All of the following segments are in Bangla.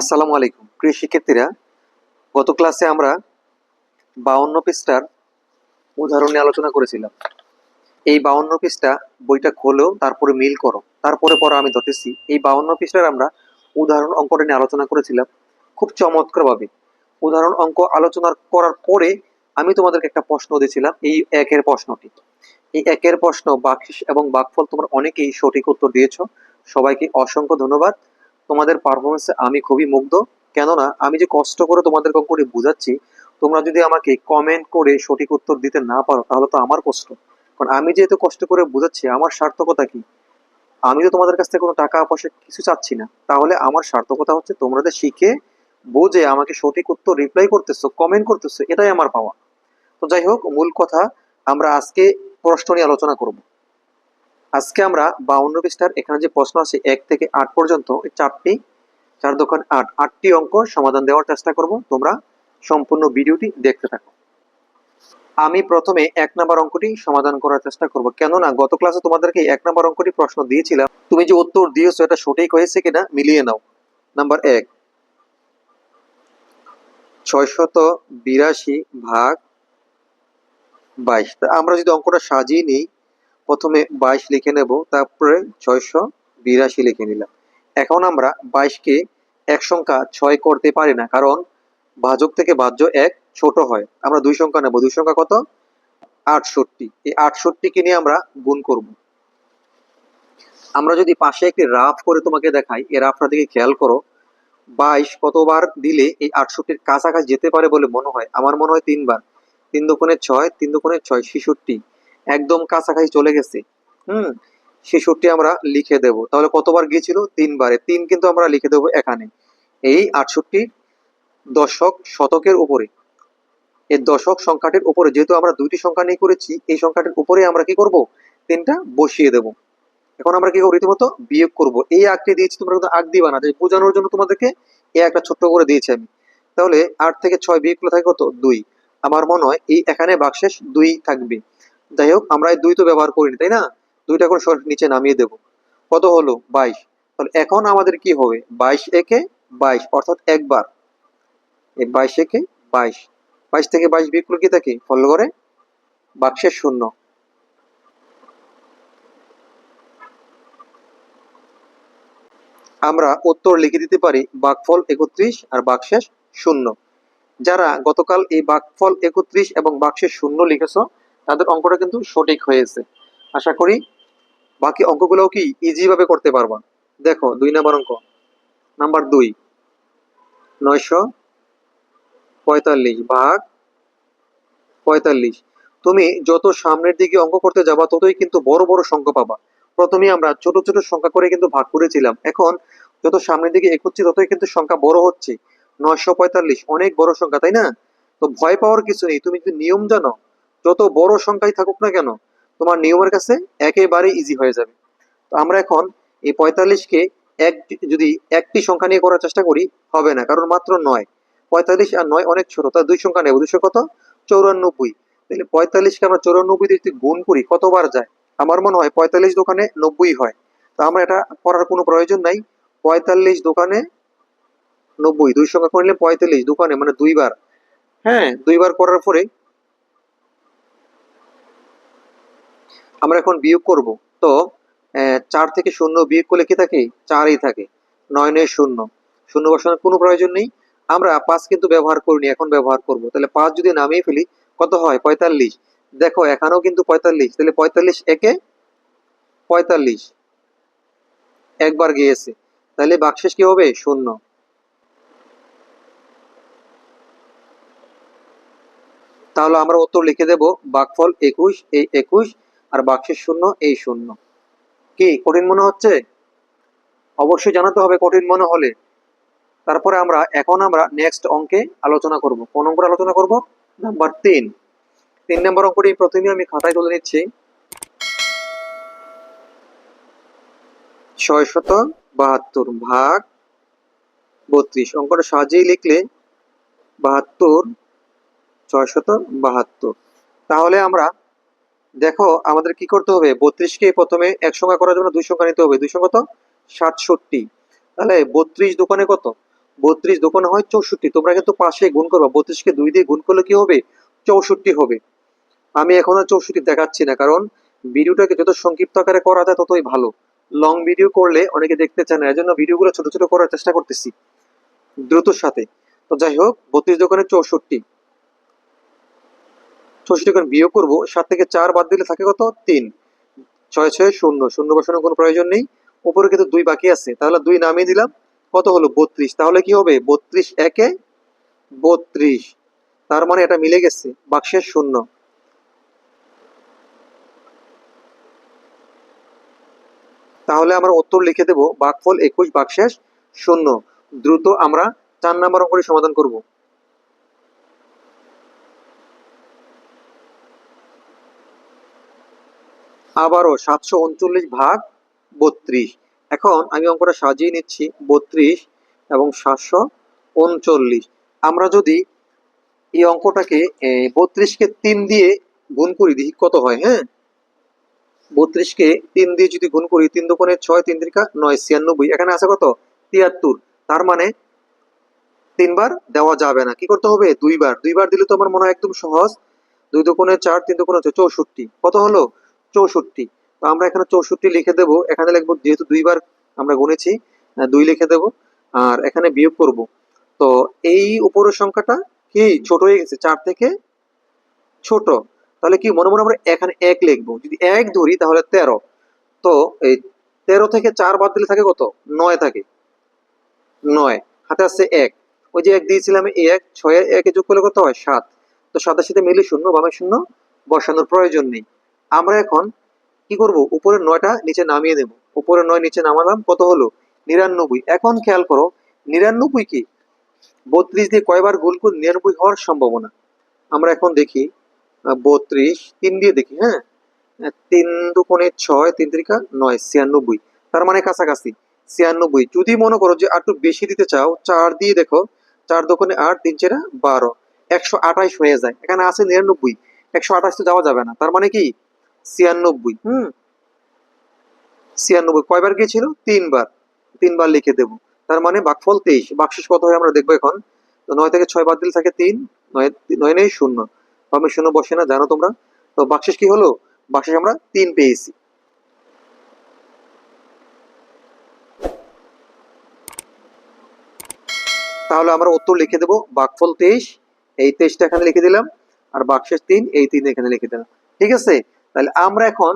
আসসালামু আলাইকুম। প্রিয় শিক্ষার্থীরা, গত ক্লাসে আমরা বাউন্ন পৃষ্ঠার উদাহরণ নিয়ে আলোচনা করেছিলাম। এই বাউন্ন পৃষ্ঠা বইটা খোলো, তারপরে মিল করো, তারপরে পরে আমি ধরতেছি। এই বাউন্ন পৃষ্ঠার আমরা উদাহরণ অঙ্কটা নিয়ে আলোচনা করেছিলাম খুব চমৎকারভাবে। উদাহরণ অঙ্ক আলোচনা করার পরে আমি তোমাদেরকে একটা প্রশ্ন দিয়েছিলাম, এই একের প্রশ্নটি। এই একের প্রশ্ন বাকশিস এবং বাকফল তোমরা অনেকেই সঠিক উত্তর দিয়েছ। সবাইকে অসংখ্য ধন্যবাদ। তোমাদের পারফরমেন্সে আমি খুবই মুগ্ধ। কেননা, আমি যে কষ্ট করে তোমাদের করে বুঝাচ্ছি, তোমরা যদি আমাকে কমেন্ট করে সঠিক উত্তর দিতে না পারো, তাহলে তো আমার কষ্ট। কারণ আমি যেহেতু কষ্ট করে বুঝাচ্ছি, আমার সার্থকতা কি? আমি তো তোমাদের কাছ থেকে কোনো টাকা পয়সা কিছু চাচ্ছি না। তাহলে আমার সার্থকতা হচ্ছে তোমরা যে শিখে বুঝে আমাকে সঠিক উত্তর রিপ্লাই করতেছো কমেন্ট করতেছো, এটাই আমার পাওয়া। তো যাই হোক, মূল কথা আমরা আজকে প্রশ্ন নিয়ে আলোচনা করব। আজকে আমরা বাউন্ন পৃষ্ঠার এখানে যে প্রশ্ন আছে এক থেকে আট পর্যন্ত চারটি, চার দোকান আট, আটটি অঙ্ক সমাধান দেওয়ার চেষ্টা করব। তোমরা সম্পূর্ণ ভিডিওটি দেখতে থাকো। আমি প্রথমে এক নম্বর অঙ্কটি সমাধান করার চেষ্টা করব। কেননা, গত ক্লাসে তোমাদেরকে এক নম্বর অঙ্কটি প্রশ্ন দিয়েছিলাম। তুমি যে উত্তর দিয়েছ, এটা সঠিক হয়েছে কিনা মিলিয়ে নাও। নাম্বার এক, ছয়শত বিরাশি ভাগ বাইশ। আমরা যদি অঙ্কটা সাজিয়ে নিই প্রথমে বাইশ লিখে নেব, তারপরে ছয়শো বিরাশি লিখে নিলাম। এখন আমরা বাইশকে এক সংখ্যা ছয় করতে পারি না, কারণ ভাজক থেকে ভাজ্য এক ছোট হয়। আমরা দুই সংখ্যা নেব, দুই সংখ্যা কত? আটষট্টি। এই আটষট্টিকে নিয়ে আমরা গুণ করব। আমরা যদি পাশে একটি রাফ করে তোমাকে দেখাই, এই রাফটা দিকে খেয়াল করো, বাইশ কতবার দিলে এই আটষট্টির কাছাকাছি যেতে পারে বলে মনে হয়? আমার মনে হয় তিনবার। তিন দুগুণে ছয়, তিন দুগুণে ছয়, ছেষট্টি। একদম কাছাকাছি চলে গেছে। হুম? ছেষট্টি আমরা লিখে দেব। তাহলে কতবার গিয়েছিল? তিনবারে। তিন কিন্তু আমরা লিখে দেব এখানে। এই আটষট্টি দশক শতকের উপরে। এই দশক সংখ্যাটির উপরে। যেহেতু আমরা দুইটি সংখ্যা নিয়ে করেছি, এই সংখ্যাটির উপরে আমরা কি করব? তিনটা বসিয়ে দেব। এখন আমরা কি করব? রীতিমতো বিয়োগ করব। এই আগটি দিয়েছি, তোমরা কিন্তু আঁক দিবা না। যে বোঝানোর জন্য তোমাদেরকে এই একটা ছোট্ট করে দিয়েছি আমি। তাহলে আট থেকে ছয় বিয়োগ করলে থাকে কত? দুই। আমার মনে হয় এই এখানে বাক্সেস দুই থাকবে। যাই হোক, আমরা দুই তো ব্যবহার করিনি, তাই না? দুইটা করে নিচে নামিয়ে দেব। কত হলো? বাইশ। তাহলে এখন আমাদের কি হবে? বাইশ একে বাইশ, অর্থাৎ একবার। এই বাইশ একে বাইশ। বাইশ থেকে বাইশ বিয়োগ করলে কি? থাকে ফল করে? বাক্সের শূন্য। আমরা উত্তর লিখে দিতে পারি বাকফল একত্রিশ আর বাকশেষ শূন্য। যারা গতকাল এই বাকফল একত্রিশ এবং বাক্সের শূন্য লিখেছ তাদের অঙ্কটা কিন্তু সঠিক হয়েছে। আশা করি বাকি অঙ্কগুলোও কি ইজি ভাবে করতে পারবা? দেখো, দুই নাম্বার অঙ্ক। নাম্বার দুই। নয়শো পঁয়তাল্লিশ ভাগ পঁয়তাল্লিশ। তুমি যত সামনের দিকে অঙ্ক করতে যাবা, ততই কিন্তু বড় বড় সংখ্যা পাবা। প্রথমে আমরা ছোট ছোট সংখ্যা করে কিন্তু ভাগ করেছিলাম। এখন যত সামনের দিকে এগোচ্ছি, ততই কিন্তু সংখ্যা বড় হচ্ছে। নয়শো পঁয়তাল্লিশ, অনেক বড় সংখ্যা, তাই না? তো ভয় পাওয়ার কিছু নেই। তুমি যদি নিয়ম জানো যত বড় সংখ্যাই থাকুক না কেন, তোমার নিয়মের কাছে একেবারে ইজি হয়ে যাবে। তো আমরা এখন এই পঁয়তাল্লিশকে এক, যদি একটি সংখ্যা নিয়ে করার চেষ্টা করি, হবে না, কারণ মাত্র নয়। পঁয়তাল্লিশ আর নয় অনেক ছোট, তার দুই সংখ্যা নেব, দুশো কত? চৌরানব্বই। তাহলে পঁয়তাল্লিশকে আমরা চৌরানব্বই যদি গুণ করি, কতবার যায়? আমার মনে হয় পঁয়তাল্লিশ দোকানে নব্বই হয়। তো আমরা এটা করার কোনো প্রয়োজন নাই। পঁয়তাল্লিশ দোকানে নব্বই, দুই সংখ্যা করলে পঁয়তাল্লিশ দোকানে মানে দুইবার। হ্যাঁ দুইবার করার পরে আমরা এখন বিয়োগ করব। তো চার থেকে শূন্য বিয়োগ করলে কি থাকে? চারই থাকে। নয় নয় শূন্য। শূন্য বসানোর কোনো প্রয়োজন নেই। আমরা পাঁচ কিন্তু ব্যবহার করিনি, এখন ব্যবহার করব। তাহলে পাঁচ যদি নামিয়ে ফেলি, কত হয়? পঁয়তাল্লিশ। দেখো, এখানেও কিন্তু পঁয়তাল্লিশ। তাহলে পঁয়তাল্লিশ একে পঁয়তাল্লিশ। একবার গিয়েছে। তাহলে বাক্সেস কি হবে? শূন্য। তাহলে আমরা উত্তর লিখে দেব, বাকফল একুশ এই একুশ আর বাক্সের শূন্য, এই শূন্য। কি, কঠিন মনে হচ্ছে? অবশ্যই জানাতে হবে কঠিন মনে হলে। তারপরে আমরা, এখন আমরা নেক্সট অঙ্কে আলোচনা করব। কোন অঙ্ক আলোচনা করব? নাম্বার তিন। তিন নম্বর অঙ্কটি প্রথমে আমি খাতায় তুলে নিচ্ছি। ছয়শত বাহাত্তর ভাগ বত্রিশ। অঙ্কটা সাজিয়ে লিখলে বাহাত্তর ছয়শত বাহাত্তর। তাহলে আমরা দেখো, আমাদের কি করতে হবে? বত্রিশকে প্রথমে এক সংখ্যা করার জন্য দুই সংখ্যা নিতে হবে। দুই সংখ্যা কত সাতষট্টি। তাহলে বত্রিশ দোকানে কত? বত্রিশ দোকানে হয় চৌষট্টি। তোমরা কিন্তু পাশে গুণ করবা। বত্রিশকে দুই দিয়ে গুণ করলে কি হবে? চৌষট্টি হবে। আমি এখন আর চৌষট্টি দেখাচ্ছি না, কারণ ভিডিওটাকে যত সংক্ষিপ্ত আকারে করা যায় ততই ভালো। লং ভিডিও করলে অনেকে দেখতে চায় না, এজন্য ভিডিওগুলো ছোট ছোট করার চেষ্টা করতেছি দ্রুতর সাথে। তো যাই হোক, বত্রিশ দোকানে চৌষট্টি। চৌষট্টি করে বিয়োগ করব, সাত থেকে চার বাদ দিলে থাকে কত? তিন। ছয় ছয়, শূন্য। শূন্য বসানোর কোনো প্রয়োজন নেই। উপরে কিন্তু দুই বাকি আছে। তাহলে দুই নামিয়ে দিলাম। কত হলো? বত্রিশ। তাহলে কি হবে? বত্রিশ একে বত্রিশ। তার মানে এটা মিলে গেছে। বাক্সের শূন্য। তাহলে আমরা উত্তর লিখে দেব। বাকফল একুশ, বাকশেষ শূন্য। দ্রুত আমরা চার নাম্বার অঙ্কটি সমাধান করব। আবারও সাতশো উনচল্লিশ ভাগ বত্রিশ। এখন আমি অঙ্কটা সাজিয়ে নিচ্ছি, বত্রিশ এবং সাতশো উনচল্লিশ। আমরা যদি এই অঙ্কটাকে বত্রিশকে তিন দিয়ে গুণ করি, দেখি কত হয় হ্যাঁ? বত্রিশকে তিন দিয়ে যদি গুণ করি, তিন দোকানে ছয়, তিন তিরিকা নয়, ছিয়ানব্বই। এখানে আছে কত? তিয়াত্তর। তার মানে তিনবার দেওয়া যাবে না। কি করতে হবে? দুইবার। দুইবার দিলে তো আমার মনে হয় একদম সহজ। দুই দোকানে চার, তিন দোকানে চৌষট্টি। কত হলো? চৌষট্টি। তো আমরা এখানে চৌষট্টি লিখে দেবো। এখানে লিখব, যেহেতু দুইবার আমরা গুনেছি দুই লিখে দেবো। আর এখানে বিয়োগ করব। তো এই উপরের সংখ্যাটা কি? ছোট হয়ে গেছে, চার থেকে ছোট। তাহলে কি? মনে মনে আমরা এখানে এক লিখব। যদি এক ধরি, তাহলে তেরো। তো এই তেরো থেকে চার বাদ দিলে থাকে কত? নয় থাকে। নয়। হাতে আসছে এক। ওই যে এক দিয়েছিলাম, এই এক, ছয় একে যোগ করলে কত হয়? সাত। তো সাতের সাথে মিলে শূন্য, বামে শূন্য, বসানোর প্রয়োজন নেই। আমরা এখন কি করব? উপরের নয়টা নিচে নামিয়ে দেব। উপরের নয় নিচে নামালাম, কত হলো? নিরানব্বই। এখন খেয়াল করো, নিরানব্বই কি? বত্রিশ দিয়ে কয়বার গুণ করে, নিরানব্বই হওয়ার সম্ভাবনা। আমরা এখন দেখি বত্রিশ, তিন দিয়ে দেখি হ্যাঁ? তিন দুকোণে ছয়, তিন তিরিকা নয়, ছিয়ানব্বই। তার মানে কাছাকাছি, ছিয়ানব্বই। যদি মনে করো যে আর একটু বেশি দিতে চাও, চার দিয়ে দেখো, চার দোকানে আট, তিন চেরা বারো। একশো আঠাইশ হয়ে যায়, এখানে আছে নিরানব্বই। একশো আঠাশ তো যাওয়া যাবে না। তার মানে কি? ছিয়ানব্বই। হুম। ছিয়ানব্বই। কয়বার গিয়েছিল? তিনবার। তিনবার লিখে দেব। তার মানে বাকফল তেইশ। বাকশেষ কত হয় আমরা দেখব এখন? তো নয় থেকে ছয় বাদ দিলে থাকে তিন। নয় নয় নেই শূন্য। বামে শূন্য বসে না জানো তোমরা? তো বাকশেষ কি হলো? বাকশেষ আমরা তিন পেয়েছি। তাহলে আমরা উত্তর লিখে দেবো বাকফল তেইশ। এই তেইশটা এখানে লিখে দিলাম। আর বাকশেষ তিন এই তিন এখানে লিখে দিলাম। ঠিক আছে? তাহলে আমরা এখন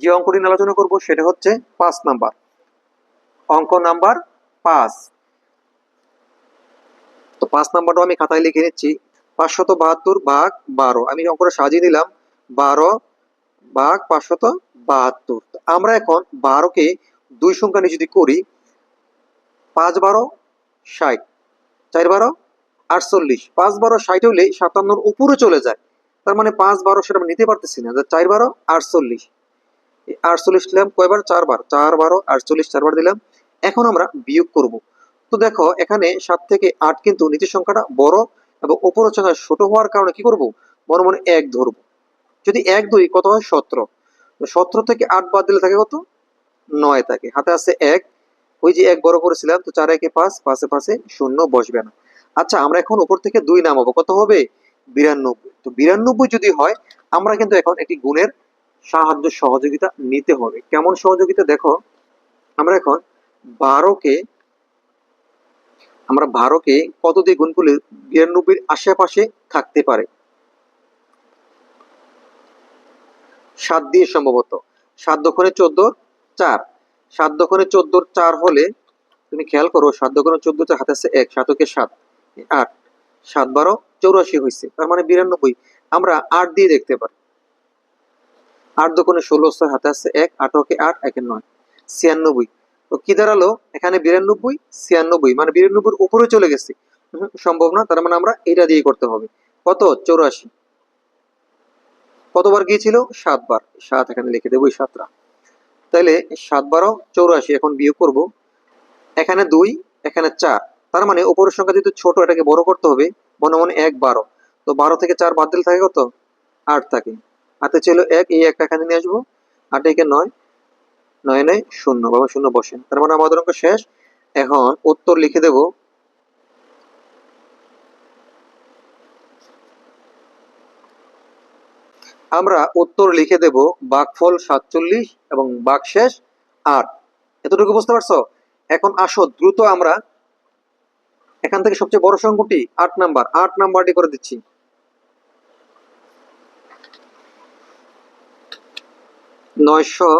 যে অঙ্কটি আলোচনা করব সেটা হচ্ছে পাঁচ নাম্বার। অঙ্ক নাম্বার পাঁচ। তো পাঁচ নাম্বারটা আমি খাতায় লিখে নিচ্ছি। পাঁচশত বাহাত্তর বাঘ বারো। আমি অঙ্কটা সাজিয়ে নিলাম, বারো বাঘ পাঁচশত বাহাত্তর আমরা এখন বারোকে দুই সংখ্যা নিয়ে যদি করি, পাঁচ বারো ষাট, চার বারো আটচল্লিশ। পাঁচ বারো ষাট হলে সাতান্নর উপরে চলে যায়। তার মানে পাঁচ বারো সেটা আমরা নিতে পারতেছি না। চার বারো, আটচল্লিশ। আটচল্লিশ দিলাম কয়বার? চারবার চার বারো, আটচল্লিশ চারবার দিলাম। এখন আমরা বিয়োগ করব। তো দেখো, এখানে সাত থেকে আট কিন্তু নিচের সংখ্যাটা বড় এবং উপরের সংখ্যা ছোট হওয়ার কারণে কি করব? মনে মনে এক ধরবো। যদি এক দুই, কত হয়? সতেরো। সতেরো থেকে আট বাদ দিলে থাকে কত? নয় থাকে। হাতে আছে এক। ওই যে এক বড় করেছিলাম, তো চার একে পাঁচ পাশে পাশে শূন্য বসবে না। আচ্ছা আমরা এখন উপর থেকে দুই নামাবো। কত হবে? বিরানব্বই। তো বিরানব্বই যদি হয়, আমরা কিন্তু এখন একটি গুণের সাহায্য সহযোগিতা নিতে হবে। কেমন সহযোগিতা? দেখো, আমরা এখন বারোকে, আমরা বারোকে কত দিয়ে গুণ করলে বিরানব্বইয়ের আশেপাশে থাকতে পারে? সাত দিয়ে সম্ভবত। সাত দক্ষণে চোদ্দ, চার। সাত দক্ষণে চোদ্দোর চার হলে, তুমি খেয়াল করো, সাত দক্ষণে চোদ্দ, চার, হাতে আছে এক, সাতকে সাত, আট। সাত বারো চৌরাশি হয়েছে তার মানে বিরানব্বই। আমরা আট দিয়ে দেখতে পারি। আট দোকানে ষোলো ছয় হাতে আছে, এক আটকে আট একে নয়। ছিয়ানব্বই। তো কি দাঁড়াল? এখানে বিরানব্বই, ছিয়ানব্বই। মানে বিরানব্বইয়ের উপরে চলে গেছে। সম্ভব না। তার মানে আমরা এটা দিয়ে করতে হবে। কত? চৌরাশি। কতবার গিয়েছিল? সাতবার। সাত এখানে লিখে দেবো সাতটা। তাহলে সাত বারো, চৌরাশি এখন বিয়োগ করব। এখানে দুই, এখানে চার। তার মানে উপরের সংখ্যা যেহেতু ছোট, এটাকে বড় করতে হবে, মনে মনে এক বারো। তো বারো থেকে চার বাদ দিলে থাকে কত? আট থাকে। আটে ছিল এক, এই একটা এখানে নিয়ে আসব। আট একে নয় নয় নয় শূন্য, বাবা শূন্য বসে। তার মানে আমাদের অঙ্ক শেষ। এখন উত্তর লিখে দেব। আমরা উত্তর লিখে দেব বাঘফল সাতচল্লিশ এবং বাঘ শেষ আট। এতটুকু বুঝতে পারছ? এখন আসো, দ্রুত আমরা এখান থেকে সবচেয়ে বড় সংখ্যাটি আট নাম্বার। আট নাম্বারটি করে দিচ্ছি। নয়শো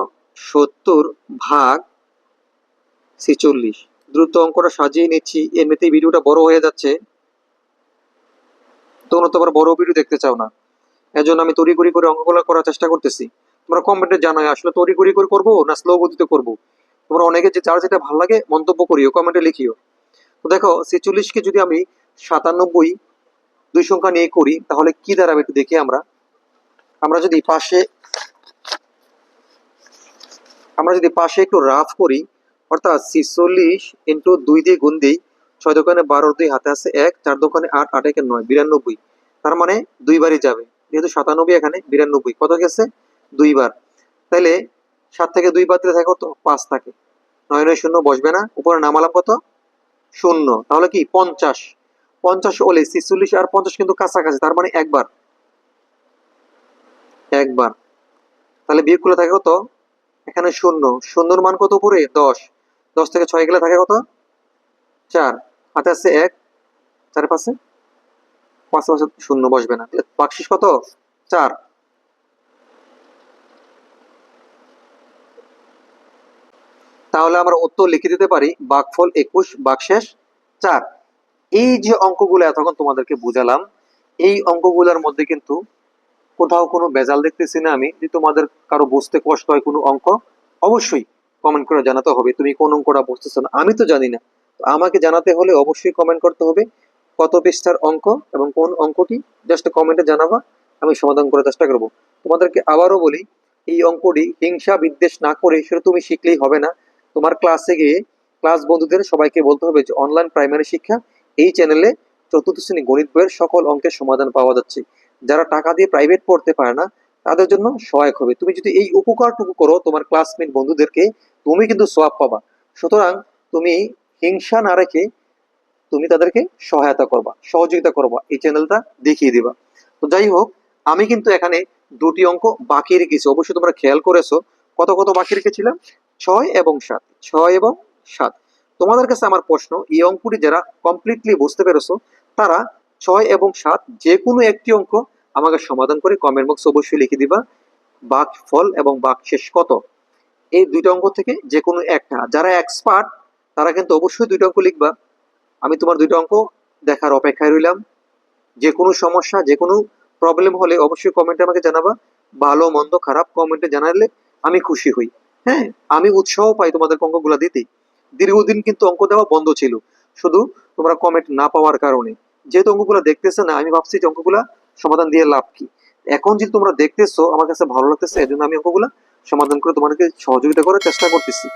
সত্তর ভাগ ছেচল্লিশ। দ্রুত অঙ্কটা সাজিয়ে নিচ্ছি। ভিডিওটা বড় হয়ে যাচ্ছে। তোমরা তো আবার বড় ভিডিও দেখতে চাও না। এজন্য আমি তড়িঘড়ি করে অঙ্কগুলো করার চেষ্টা করতেছি। তোমরা কমেন্টে জানাই আসলে তড়িঘড়ি করে করব না স্লো গতিতে করব? তোমরা অনেকে যে যার যেটা ভালো লাগে মন্তব্য করিও কমেন্টে লিখিও। তো দেখো, ছেচল্লিশকে যদি আমি সাতানব্বই দুই সংখ্যা নিয়ে করি, তাহলে কি দাঁড়াবে একটু দেখি আমরা? আমরা যদি পাশে, আমরা যদি পাশে একটু রাফ করি, অর্থাৎ ছিচল্লিশ ইন্টু দুই দিয়ে গুণ দিই, ছয় দোকানে বারো দুই হাতে আছে এক, চার দোকানে আট আট একে নয়, বিরানব্বই। তার মানে দুইবারই যাবে, যেহেতু সাতানব্বই এখানে, বিরানব্বই। কত গেছে? দুইবার তাইলে সাত থেকে দুই বাদ দিলে থাকে কত পাঁচ থাকে। নয় নয় শূন্য বসবে না। উপরে নামালাম কত? শূন্য, তাহলে কি? পঞ্চাশ। পঞ্চাশ হলে ছিচল্লিশ আর পঞ্চাশ কিন্তু কাছাকাছি, তার মানে একবার। একবার। তাহলে বিয়োগ করলে থাকে কত? এখানে শূন্য। শূন্যর মান কত উপরে? দশ। দশ থেকে ছয় গেলে থাকে কত? চার। হাতে আছে এক, চার পাশে? পাঁচ পাশে শূন্য, বসবে না। বাকশিস কত? চার। তাহলে আমরা উত্তর লিখে দিতে পারি বাকফল একুশ, বাকশেষ চার। এই যে অঙ্কগুলো এতক্ষণ তোমাদেরকে বুঝালাম, এই অঙ্কগুলোর মধ্যে কিন্তু কোথাও কোনো বেজাল দেখতেছি না আমি, যে তোমাদের কারও বুঝতে কষ্ট হয় কোনো অঙ্ক, অবশ্যই কমেন্ট করে জানাতে হবে। তুমি কোন অঙ্কটা বুঝতেছো না? আমি তো জানি না। আমাকে জানাতে হলে অবশ্যই কমেন্ট করতে হবে কত পৃষ্ঠার অঙ্ক এবং কোন অঙ্কটি। জাস্ট কমেন্টে জানাবা, আমি সমাধান করার চেষ্টা করব। তোমাদেরকে আবারও বলি, এই অঙ্কটি হিংসা বিদ্বেষ না করে সেটা তুমি শিখলেই হবে না। তোমার ক্লাসে গিয়ে ক্লাস বন্ধুদের সবাইকে বলতে হবে যে অনলাইন প্রাইমারি শিক্ষা এই চ্যানেলে চতুর্থ শ্রেণি গণিত বইয়ের সকল অঙ্কের সমাধান পাওয়া যাচ্ছে। যারা টাকা দিয়ে প্রাইভেট পড়তে পারে না, তাদের জন্য সহায়ক হবে। তুমি যদি এই উপকারটুকু করো তোমার ক্লাসমেট বন্ধুদেরকে, তুমি কিন্তু সোয়াব পাবা। সুতরাং তুমি হিংসা না রেখে তুমি তাদেরকে সহায়তা করবা, সহযোগিতা করবা, এই চ্যানেলটা দেখিয়ে দিবা। তো যাই হোক, আমি কিন্তু এখানে দুটি অঙ্ক বাকি রেখেছি। অবশ্যই তোমরা খেয়াল করেছ। কত কত বাকি রেখেছিলাম? ছয় এবং সাত। ছয় এবং সাত। তোমাদের কাছে আমার প্রশ্ন, এই অঙ্কটি যারা কমপ্লিটলি বুঝতে পেরেছ, তারা ছয় এবং সাত যে কোনো একটি অঙ্ক আমাকে সমাধান করে কমেন্ট বক্স অবশ্যই লিখে দিবা। বাক ফল এবং বাক শেষ কত? এই দুইটা অঙ্ক থেকে যে কোনো একটা। যারা এক্সপার্ট তারা কিন্তু অবশ্যই দুইটা অঙ্ক লিখবা। আমি তোমার দুইটা অঙ্ক দেখার অপেক্ষায় রইলাম। যে কোনো সমস্যা যে কোনো প্রবলেম হলে অবশ্যই কমেন্টে আমাকে জানাবা। ভালো, মন্দ, খারাপ কমেন্টে জানালে আমি খুশি হই। হ্যাঁ আমি উৎসাহ পাই তোমাদের অঙ্কগুলো দিতে। দীর্ঘদিন কিন্তু অঙ্ক দেওয়া বন্ধ ছিল। শুধু তোমরা কমেন্ট না পাওয়ার কারণে। যেহেতু অঙ্কগুলো দেখতেছে না, আমি ভাবছি যে অঙ্কগুলা সমাধান দিয়ে লাভ কি? এখন যদি তোমরা দেখতেছো, আমার কাছে ভালো লাগতেছে এই জন্য আমি অঙ্কগুলা সমাধান করে তোমাদেরকে সহযোগিতা করার চেষ্টা করতেছি।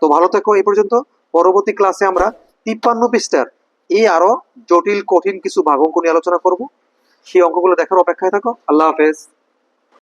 তো ভালো থেকো এই পর্যন্ত। পরবর্তী ক্লাসে আমরা তিপ্পান্ন পৃষ্ঠার এই আরও জটিল, কঠিন কিছু ভাগ অঙ্ক নিয়ে আলোচনা করব। সেই অঙ্কগুলো দেখার অপেক্ষায় থাকো। আল্লাহ হাফেজ।